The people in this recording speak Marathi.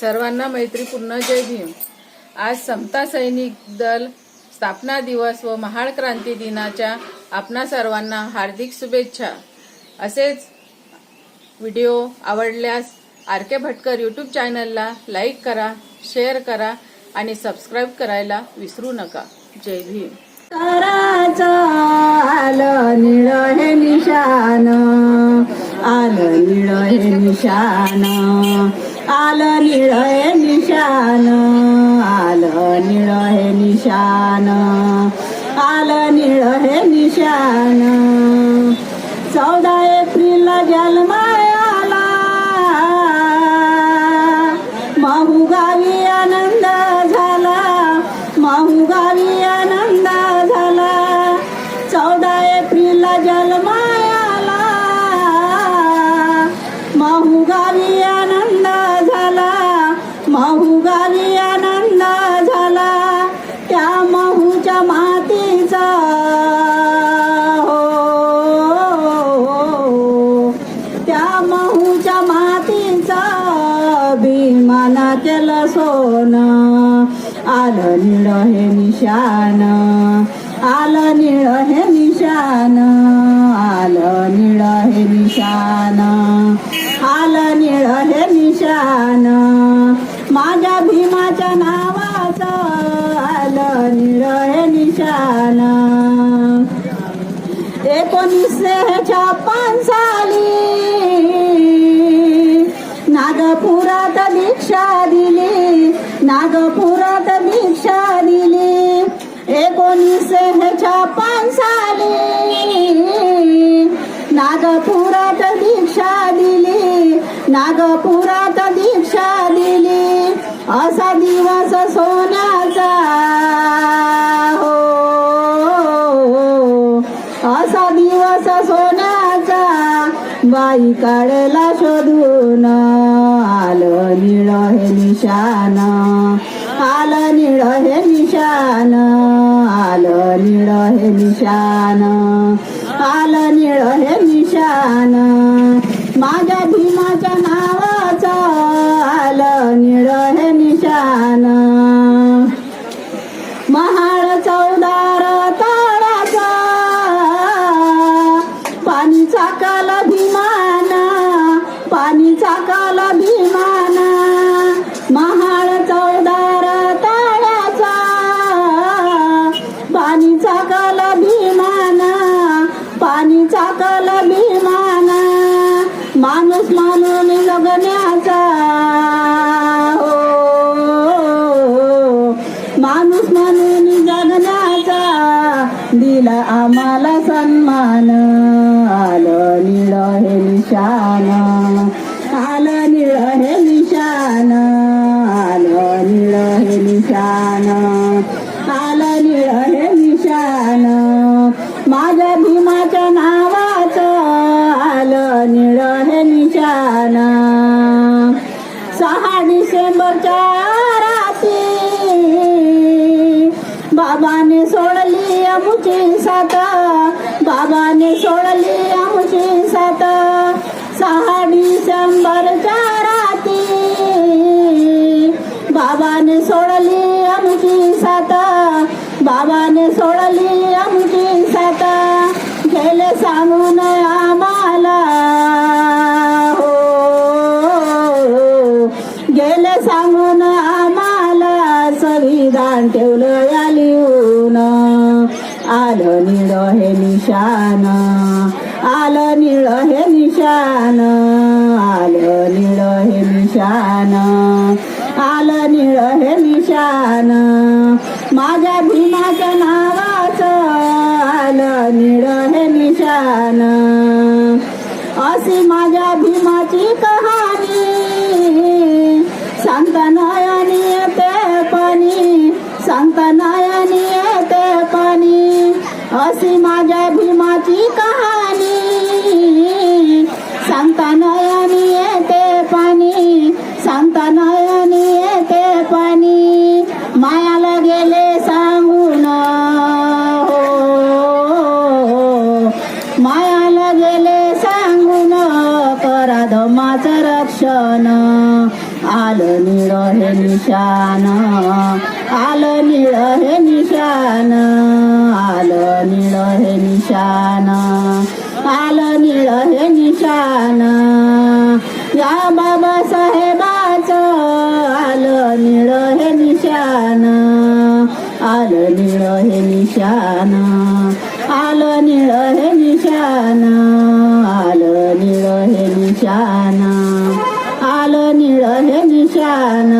सर्वांना मैत्रीपूर्ण जय भीम. आज समता सैनिक दल स्थापना दिवस व महाड क्रांती दिनाच्या आपणा सर्वांना हार्दिक शुभेच्छा. असेच व्हिडिओ आवडल्यास आर के भटकर यूट्यूब चॅनलला लाईक करा शेअर करा आणि सबस्क्राईब करायला विसरू नका. जय भीम. आलं निळ हे निशान आलं निळ हे निशान आलं निळ हे निशान आलं निळ हे निशान आलं निळ हे निशान चौदा एप्रिलला जन्माला सोन. आलं निळ हे निशान आलं निळ हे निशान आलं निळ हे निशान आलं निळ हे निशान माझ्या भीमाच्या नावाचं आलं निळ हे निशान एकोणीसशे छप्पन साली नागपुरात दीक्षा नागपुरात दीक्षा दिली एकोणीसशे छप्पन साली नागपुरात दीक्षा दिली नागपुरात दीक्षा दिली. असा दिवस सोन्याचा हो, हो, हो. असा दिवस सोना बाई काढला शोधून. आलं निळ हे निशान आलं निळ हे निशान आलं निळ हे निशान आलं निळ हे निशान माझ्या भीमाच्या नावाचं आलं निळ हे निशान पाणी भीमाना महाळ चौदार तळाचा पाणी चाकाल भीमाना पाणी चाकाल भीमाना माणूस म्हणून जगण्याचा. हो. माणूस म्हणून जगण्याचा. दिला आम्हाला सन्मान. आलं निळ हे निशान सहा डिसेंबरच्या राती बाबाने सोडली आमची साथ. बाबाने सोडली आमची साथ. सहा डिसेंबरच्या राती बाबाने सोडली आमची साथ. बाबाने सोडली आमची साथ. गेले सांगून आम्हाला निशान. आलं निळ हे निशान. आलं निळ हे निशान. आलं निळ हे निशान. माझ्या भीमाच्या नावाचं आलं निळ हे निशान. अशी माझ्या भीमाची कहाणी सांगता असे माझ्या भीमाची कहा आलं निळ हे निशान आलं निळ हे निशान आलं निळ हे निशान आलं निळ हे निशान. या बाबासाहेबाचं आलं निळ हे निशान आलं निळ हे निशान आलं निळ हे निशान आलं निळ हे निशान. आलं निळ हे निशान